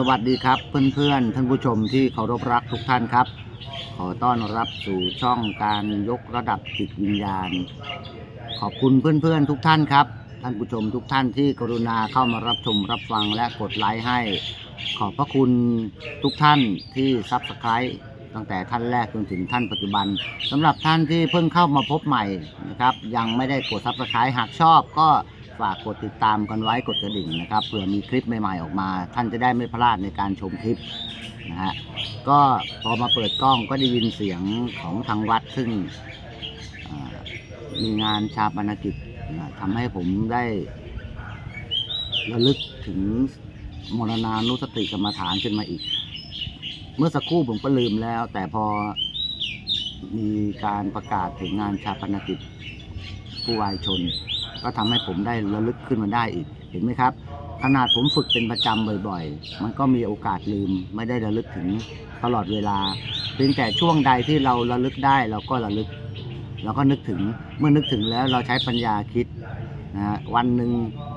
สวัสดีครับเพื่อนๆ ท่านผู้ชมที่เคารพรักทุกท่านครับ ขอต้อนรับสู่ช่องการยกระดับจิตวิญญาณ ขอบคุณเพื่อนๆทุกท่านครับ ท่านผู้ชมทุกท่านที่กรุณาเข้ามารับชมรับฟังและกดไลค์ให้ ขอบพระคุณทุกท่านที่ซับสไครต์ตั้งแต่ท่านแรกจนถึงท่านปัจจุบันสำหรับท่านที่เพิ่งเข้ามาพบใหม่นะครับยังไม่ได้กดซับสไครต์หากชอบก็ ฝากกดติดตามกันไว้กดกระดิ่งนะครับเผื่อมีคลิปใหม่ๆออกมา ท่านจะได้ไม่พลาดในการชมคลิปนะฮะก็พอมาเปิดกล้องก็ได้ยินเสียงของทางวัดซึ่งมีงานชาปนกิจนะทำให้ผมได้ระลึกถึงมรณานุสติกรรมฐานขึ้นมาอีก เมื่อสักครู่ผมก็ลืมแล้ว แต่พอมีการประกาศถึงงานชาปนกิจผู้วายชน ก็ทำให้ผมได้ระลึกขึ้นมาได้อีก เห็นไหมครับ ขนาดผมฝึกเป็นประจำบ่อยๆ มันก็มีโอกาสลืมไม่ได้ระลึกถึงตลอดเวลาเพียงแต่ช่วงใดที่เราระลึกได้เราก็ระลึกเราก็นึกถึงเมื่อนึกถึงแล้วเราใช้ปัญญาคิดนะฮะวันหนึ่ง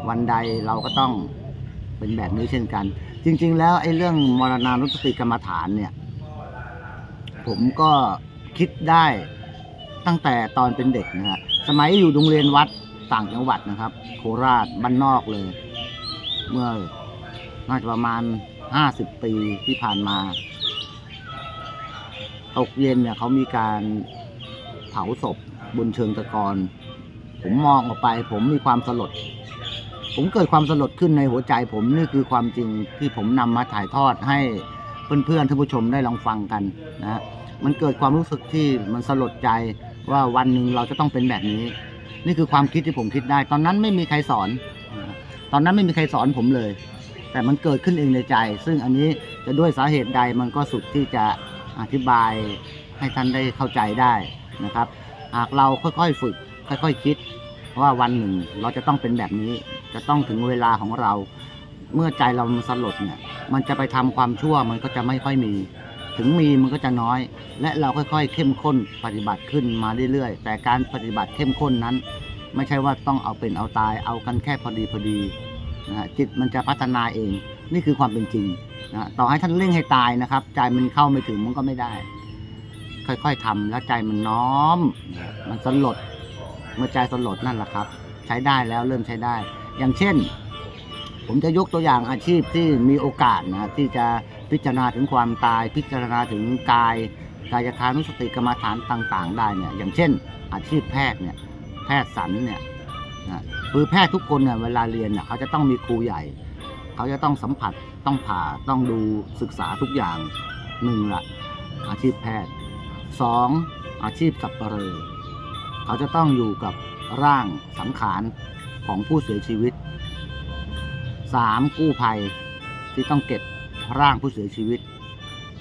วันใดเราก็ต้องเป็นแบบนี้เช่นกัน จริง ๆ แล้วไอ้เรื่องมรณานุสติกรรมฐานเนี่ยผมก็คิดได้ตั้งแต่ตอนเป็นเด็กนะฮะสมัยอยู่โรงเรียนวัด ต่างจังหวัดนะครับ โคราชบ้านนอกเลย เมื่อน่าจะประมาณห้าสิบปีที่ผ่านมาตกเย็นเนี่ยเขามีการเผาศพบนเชิงตะกอนผมมองออกไป ผมมีความสลด ผมเกิดความสลดขึ้นในหัวใจผมนี่คือความจริงที่ผมนำมาถ่ายทอดให้เพื่อนๆท่านผู้ชมได้ลองฟังกันนะฮะมันเกิดความรู้สึกที่มันสลดใจว่าวันหนึ่งเราจะต้องเป็นแบบนี้ นี่คือความคิดที่ผมคิดได้ ตอนนั้นไม่มีใครสอน ตอนนั้นไม่มีใครสอนผมเลย แต่มันเกิดขึ้นเองในใจ ซึ่งอันนี้จะด้วยสาเหตุใดมันก็สุดที่จะอธิบายให้ท่านได้เข้าใจได้นะครับ หากเราค่อยๆฝึก ค่อยๆคิดว่าวันหนึ่งเราจะต้องเป็นแบบนี้ จะต้องถึงเวลาของเรา เมื่อใจเรามันสลดเนี่ย มันจะไปทำความชั่วมันก็จะไม่ค่อยมี ถึงมีมันก็จะน้อย และเราค่อยๆ เข้มข้นปฏิบัติขึ้นมาเรื่อยๆ แต่การปฏิบัติเข้มข้นนั้น ไม่ใช่ว่าต้องเอาเป็นเอาตาย เอากันแค่พอดีพอดีนะฮะจิตมันจะพัฒนาเอง นี่คือความเป็นจริงนะต่อให้ท่านเร่งให้ตายนะครับ ใจมันเข้าไม่ถึงมันก็ไม่ได้ ค่อยๆทำแล้วใจมันน้อม มันสลดเมื่อใจสลดนั่นแหละครับ ใช้ได้แล้วเริ่มใช้ได้ อย่างเช่น ผมจะยกตัวอย่างอาชีพที่มีโอกาสนะที่จะ พิจารณาถึงความตาย พิจารณาถึงกายกายคานุสติกรรมฐานต่าง ๆ ได้เนี่ยอย่างเช่น อาชีพแพทย์เนี่ยแพทย์สันเนี่ยนะคือแพทย์ทุกคนเนี่ยเวลาเรียนเนี่ยเขาจะต้องมีครูใหญ่ เขาจะต้องสัมผัสต้องผ่าต้องดูศึกษาทุกอย่างหนึ่งละอาชีพแพทย์สองอาชีพสับปะเหร่อเขาจะต้องอยู่กับร่างสังขารของผู้เสียชีวิตสามกู้ภัยที่ต้องเก็บ ร่างผู้เสียชีวิต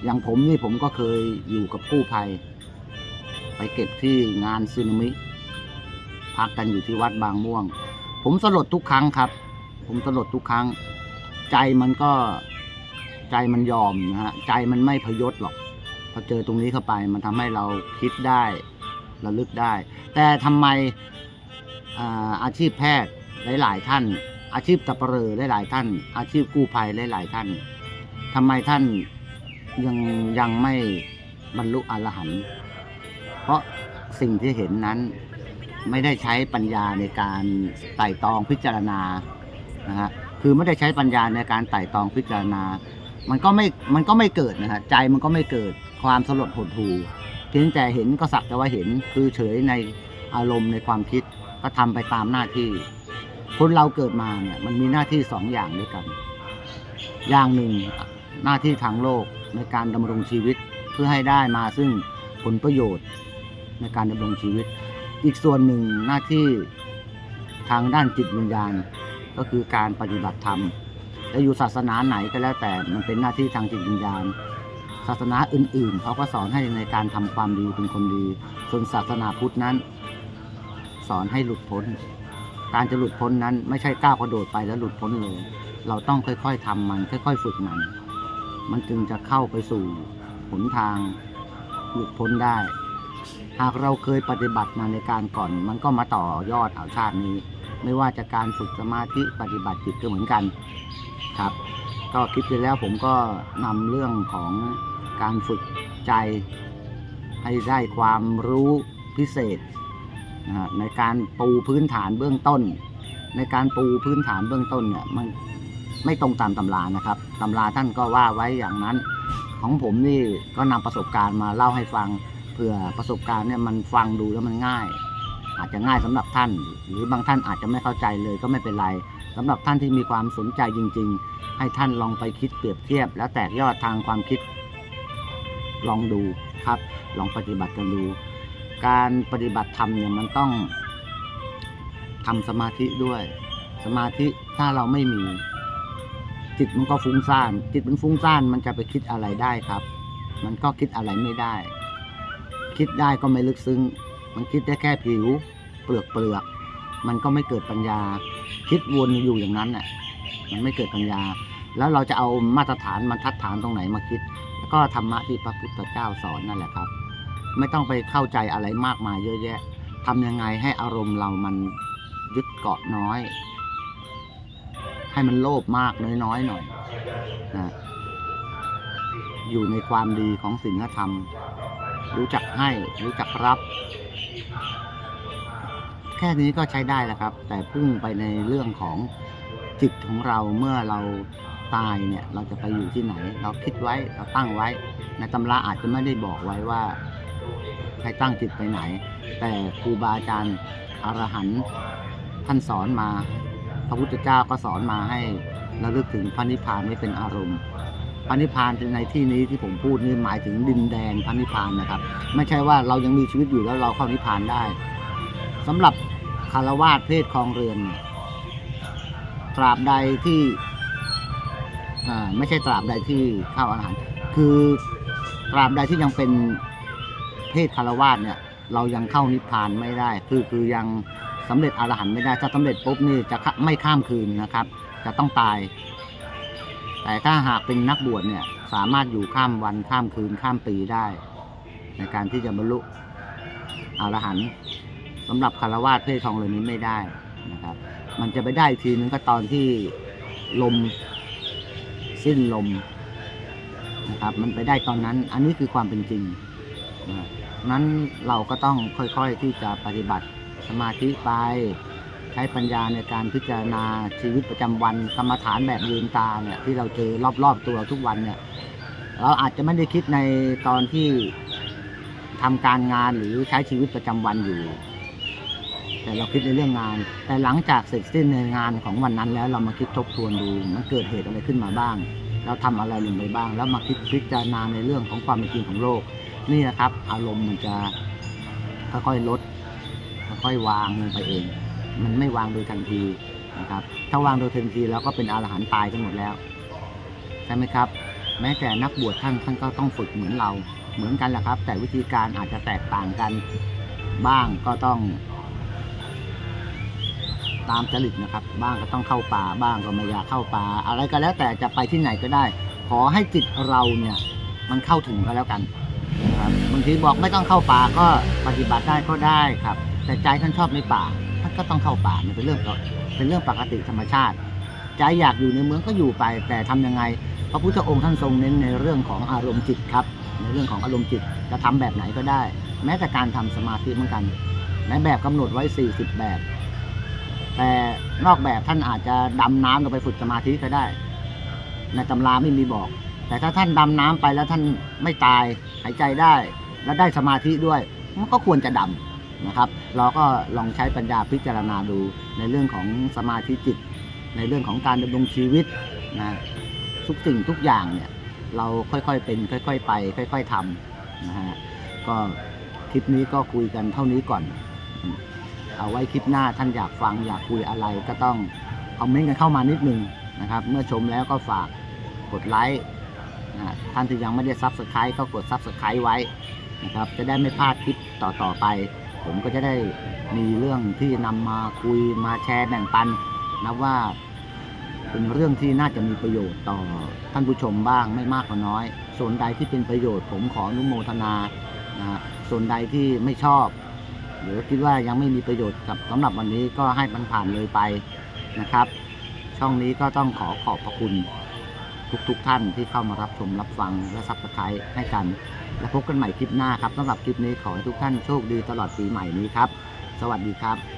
อย่างผมนี่ผมก็เคยอยู่กับกู้ภัย ไปเก็บที่งานซึนามิ พักกันอยู่ที่วัดบางม่วง ผมสลดทุกครั้งครับ ผมสลดทุกครั้ง ใจมันก็ใจมันยอมนะฮะใจมันไม่พยศหรอก พอเจอตรงนี้เข้าไป มันทำให้เราคิดได้ระลึกได้ แต่ทำไมอาอาชีพแพทย์หลาย ๆ ท่าน อาชีพสับเปลอหลาย ๆ ท่าน อาชีพกู้ภัยหลาย ๆ ท่าน ทำไมท่านยังยังไม่บรรลุอรหันต์เพราะสิ่งที่เห็นนั้นไม่ได้ใช้ปัญญาในการไต่ตองพิจารณานะฮะคือไม่ได้ใช้ปัญญาในการไต่ตองพิจารณา มันก็ไม่มันก็ไม่เกิดนะฮะใจมันก็ไม่เกิดความสลดหดหู่เพียงแต่เห็นก็สักแต่ว่าเห็นคือเฉยในอารมณ์ในความคิดก็ทำไปตามหน้าที่ คนเราเกิดมาเนี่ยมันมีหน้าที่สองอย่างด้วยกัน อย่างหนึ่ง หน้าที่ทางโลกในการดำรงชีวิตเพื่อให้ได้มาซึ่งผลประโยชน์ในการดำรงชีวิต อีกส่วนหนึ่งหน้าที่ทางด้านจิตวิญญาณ ก็คือการปฏิบัติธรรมจะอยู่ศาสนาไหนก็แล้วแต่มันเป็นหน้าที่ทางจิตวิญญาณ ศาสนาอื่นๆเขาก็สอนให้ในการทำความดีเป็นคนดี ส่วนศาสนาพุทธนั้น สอนให้หลุดพ้น การจะหลุดพ้นนั้นไม่ใช่ก้าวกระโดดไปแล้วหลุดพ้นเลย เราต้องค่อยๆทำมัน ค่อย ๆ ฝึกมัน มันจึงจะเข้าไปสู่หนทางหลุดพ้นได้ หากเราเคยปฏิบัติมาในการก่อน มันก็มาต่อยอดเอาชาตินี้ ไม่ว่าจะการฝึกสมาธิปฏิบัติจิตก็เหมือนกันครับ ก็คลิปที่แล้วผมก็นำเรื่องของการฝึกใจ ให้ได้ความรู้พิเศษในการปูพื้นฐานเบื้องต้น ในการปูพื้นฐานเบื้องต้นเนี่ยมัน ไม่ตรงตามตำรานะครับตำราท่านก็ว่าไว้อย่างนั้น ของผมนี่ก็นำประสบการณ์มาเล่าให้ฟังเผื่อประสบการณ์เนี่ยมันฟังดูแล้วมันง่าย อาจจะง่ายสำหรับท่าน หรือบางท่านอาจจะไม่เข้าใจเลยก็ไม่เป็นไรสำหรับท่านที่มีความสนใจจริง ๆ ให้ท่านลองไปคิดเปรียบเทียบ แล้วแตกยอดทางความคิด ลองดูครับ ลองปฏิบัติกันดู การปฏิบัติธรรมเนี่ยมันต้องทำสมาธิด้วย สมาธิถ้าเราไม่มี จิตมันก็ฟุ้งซ่าน จิตมันฟุ้งซ่านมันจะไปคิดอะไรได้ครับ มันก็คิดอะไรไม่ได้ คิดได้ก็ไม่ลึกซึ้ง มันคิดได้แค่ผิว เปลือกเปลือก มันก็ไม่เกิดปัญญา คิดวนอยู่อย่างนั้นน่ะ มันไม่เกิดปัญญา แล้วเราจะเอามาตรฐานมาทัดฐานตรงไหนมาคิด ก็ธรรมะที่พระพุทธเจ้าสอนนั่นแหละครับ ไม่ต้องไปเข้าใจอะไรมากมายเยอะแยะทำยังไงให้อารมณ์เรามันยึดเกาะน้อย ให้มันโลภมากน้อยๆหน่อยนะอยู่ในความดีของศีลธรรม รู้จักให้รู้จักรับ แค่นี้ก็ใช้ได้แล้วครับ แต่พุ่งไปในเรื่องของจิตของเราเมื่อเราตายเนี่ยเราจะไปอยู่ที่ไหน เราคิดไว้เราตั้งไว้ ในตำราอาจจะไม่ได้บอกไว้ว่าให้ตั้งจิตไปไหน แต่ครูบาอาจารย์อรหันต์ท่านสอนมา พระพุทธเจ้าก็สอนมาให้เระลึกถึงพระนิพพานไว้เป็นอารมณ์พระนิพพานในที่นี้ที่ผมพูดนี่หมายถึงดินแดนพระนิพพานนะครับ ไม่ใช่ว่าเรายังมีชีวิตอยู่แล้วเราเข้านิพพานได้สำหรับคารวาสเพศครองเรือนเนี่ยตราบใดที่ไม่ใช่ตราบใดที่เข้าอาหาร คือตราบใดที่ยังเป็นเพศคารวาสเนี่ย เรายังเข้านิพพานไม่ได้ คือคือยัง สำเร็จอรหันต์ไม่ได้ถ้าสำเร็จปุ๊บนี่จะไม่ข้ามคืนนะครับ จะต้องตาย แต่ถ้าหากเป็นนักบวชเนี่ย สามารถอยู่ข้ามวันข้ามคืนข้ามปีได้ ในการที่จะบรรลุอรหันต์สำหรับคารวาสเพศทองเรือนนี้ไม่ได้นะครับ มันจะไปได้อีกทีนึงก็ตอนที่ลมสิ้นลมนะครับ มันไปได้ตอนนั้น อันนี้คือความเป็นจริงนะนั้นเราก็ต้องค่อยๆที่จะปฏิบัติ สมาธิไป ใช้ปัญญาในการพิจารณาชีวิตประจำวันกรรมฐานแบบลืมตาเนี่ยที่เราเจอรอบๆตัวทุกวันเนี่ยเราอาจจะไม่ได้คิดในตอนที่ทำการงานหรือใช้ชีวิตประจำวันอยู่ แต่เราคิดในเรื่องงาน แต่หลังจากเสร็จสิ้นในงานของวันนั้นแล้วเรามาคิดทบทวนดูมันเกิดเหตุอะไรขึ้นมาบ้าง เราทำอะไรลงไปบ้าง แล้วมาคิดพิจารณาในเรื่องของความเป็นจริงของโลก นี่นะครับ อารมณ์มันจะค่อยๆลด ค่อยวางลงไปเอง มันไม่วางโดยทันทีนะครับ ถ้าวางโดยทันทีแล้วก็เป็นอรหันต์ตายกันหมดแล้วใช่ไหมครับ แม้แต่นักบวชท่านท่านก็ต้องฝึกเหมือนเราเหมือนกันแหละครับ แต่วิธีการอาจจะแตกต่างกันบ้างก็ต้อง ตามจริตนะครับ บ้างก็ต้องเข้าป่าบ้างก็ไม่อยากเข้าป่า อะไรก็แล้วแต่จะไปที่ไหนก็ได้ ขอให้จิตเราเนี่ย มันเข้าถึงก็แล้วกันางทีบอกไม่ต้องเข้าป่าก็ปฏิบัติได้ก็ได้ครับ แต่ใจท่านชอบในป่าท่านก็ต้องเข้าป่ามันเป็นเรื่องเป็นเรื่องปกติธรรมชาติ ใจอยากอยู่ในเมืองก็อยู่ไป แต่ทำยังไง พระพุทธองค์ท่านทรงเน้นในเรื่องของอารมณ์จิตครับ ในเรื่องของอารมณ์จิตจะทำแบบไหนก็ได้ แม้แต่การทำสมาธิเหมือนกันในแบบกำหนดไว้ 40 แบบ แต่นอกแบบท่านอาจจะดำน้ำลงไปฝึกสมาธิก็ได้ ในตำราไม่มีบอก แต่ถ้าท่านดำน้ำไปแล้วท่านไม่ตายหายใจได้ และได้สมาธิด้วยมันก็ควรจะดำนะครับ เราก็ลองใช้ปัญญาพิจารณาดูในเรื่องของสมาธิจิต ในเรื่องของการดำรงชีวิตนะทุกสิ่งทุกอย่างเนี่ยเราค่อยๆเป็น ค่อย ๆ ไป ค่อย ๆทำนะฮะก็คลิปนี้ก็คุยกันเท่านี้ก่อน เอาไว้คลิปหน้าท่านอยากฟังอยากคุยอะไรก็ต้องคอมเมนต์กันเข้ามานิดนึงนะครับ เมื่อชมแล้วก็ฝากกดไลค์ท่านที่ยังไม่ได้ซับสไครต์ก็กดซับสไครต์ไว้ นะครับ จะได้ไม่พลาดคลิปต่อๆไป ผมก็จะได้มีเรื่องที่นำมาคุยมาแชร์แบ่งปันนับว่าเป็นเรื่องที่น่าจะมีประโยชน์ต่อท่านผู้ชมบ้างไม่มากก็น้อย ส่วนใดที่เป็นประโยชน์ ผมขออนุโมทนานะส่วนใดที่ไม่ชอบ หรือคิดว่ายังไม่มีประโยชน์กับสำหรับวันนี้ก็ให้มันผ่านเลยไปนะครับ ช่องนี้ก็ต้องขอขอบพระคุณทุกๆทท่านที่เข้ามารับชมรับฟังและซับสไครต์ให้กัน แล้วพบกันใหม่คลิปหน้าครับสำหรับคลิปนี้ขอให้ทุกท่านโชคดีตลอดปีใหม่นี้ครับ สวัสดีครับ